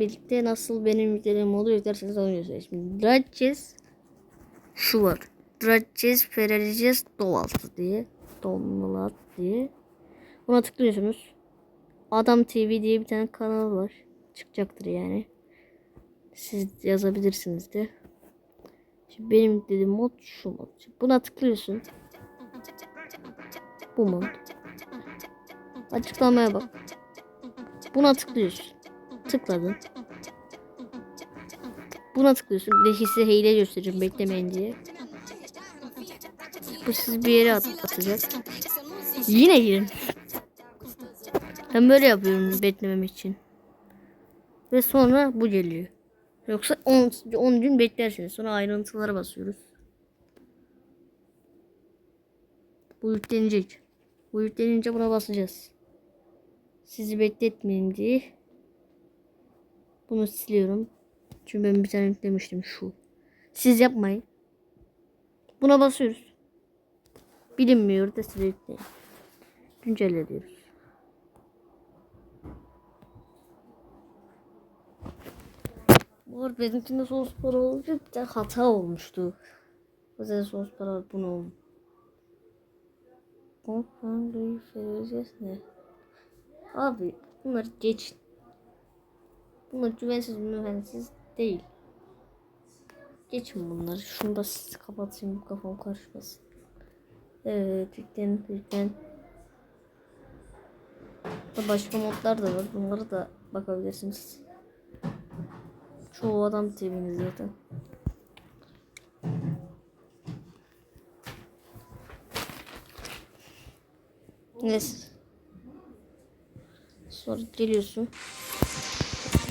birlikte nasıl benim yüklerim oluyor derseniz onu göstereyim. Şimdi şu var. Dratches Ferrarices Dolaltı diye. Donalat diye. Buna tıklıyorsunuz. Adam TV diye bir tane kanal var. Çıkacaktır yani. Siz yazabilirsiniz de. Şimdi benim dediğim mod şu mod. Şimdi buna tıklıyorsun. Bu mod. Açıklamaya bak. Buna tıklıyorsun. Tıkladın. Buna tıklıyorsun. Bir de size hile göstereceğim beklemeyin diye. Bu sizi bir yere at atacak. Yine girin. Ben böyle yapıyorum beklememek için. Ve sonra bu geliyor. Yoksa 10, 10 gün beklersiniz. Sonra ayrıntılara basıyoruz. Bu yüklenecek. Bu yüklenince buna basacağız. Sizi bekletmeyeyim diye. Bunu siliyorum. Çünkü ben bir tane yüklemiştim şu. Siz yapmayın. Buna basıyoruz. Bilinmiyor da size yükleyin. Güncelle diyoruz. Bu arada benimkinde sos para olunca bir tane hata olmuştu. O yüzden sos para bunu Konfandoyu vereceğiz ne? Abi bunlar geç. Bunlar güvensiz mühendisiz değil. Geçin bunları. Şunu da siz kapatayım kafam karışmasın. Evet yüklen yüklen. Başka modlar da var. Bunları da bakabilirsiniz. Çoğu adam TV'niz zaten. Neyse. Sonra geliyorsun.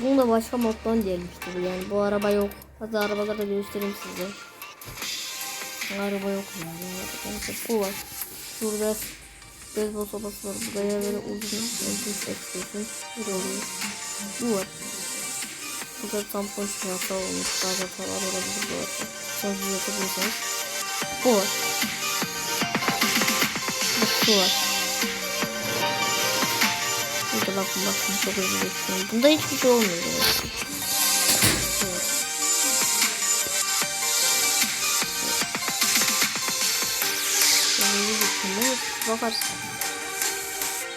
Bunu da başka moddan gelmişti bu yani. Bu araba yok. Hadi arabaları da göstereyim size. Araba yok yani. Neyse bu var. Şurada beyzbol sopası var. Buraya böyle uzun uzun seçiyorsun. Bu da oluyor. Bu var. Burada tampon şurası olmuş. Bazen falan olabilir bu arada. Sonra yapabilirsiniz. Bu var. Şu var. Burada bakın bakın çok hızlı geçiyorum. Bunda hiçbir şey olmuyor. geçiyorum. Bakarsın.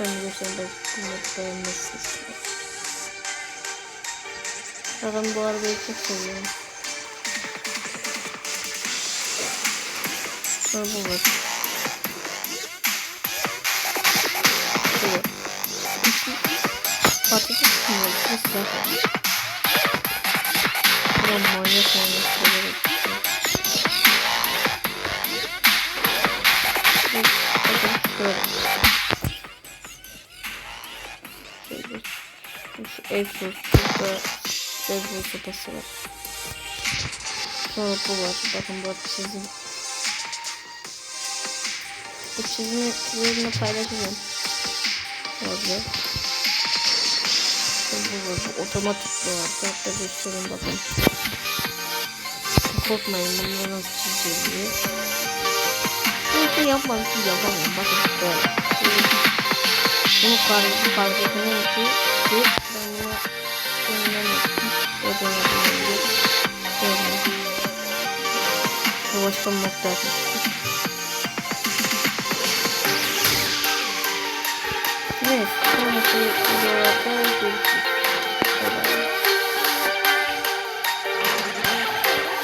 Ben de göstereyim belki beğenmezsiniz. Zaten bu arabayı çok seviyorum. Bu var. Patates çıkmıyor. Çok güzel. Buram manyak manyak şeyler yapıyor. Evet, bakın şöyle. Şöyle. Şu egzoz, burada egzoz sopası var. Sonra bu var. Bakın bu çizim. Bu çizimi üzerine paylaşacağım. Orada. Bu var. Bu otomatik bu var. Hatta göstereyim bakın. Korkmayın bunları nasıl çiziyor Bu işi yapmadım ki yapamam. Bakın böyle. Bunu karşı fark etmem ki ki ben buna önlemedim. O dönemde böyle. Bu başka modda Yes, 22 0 30.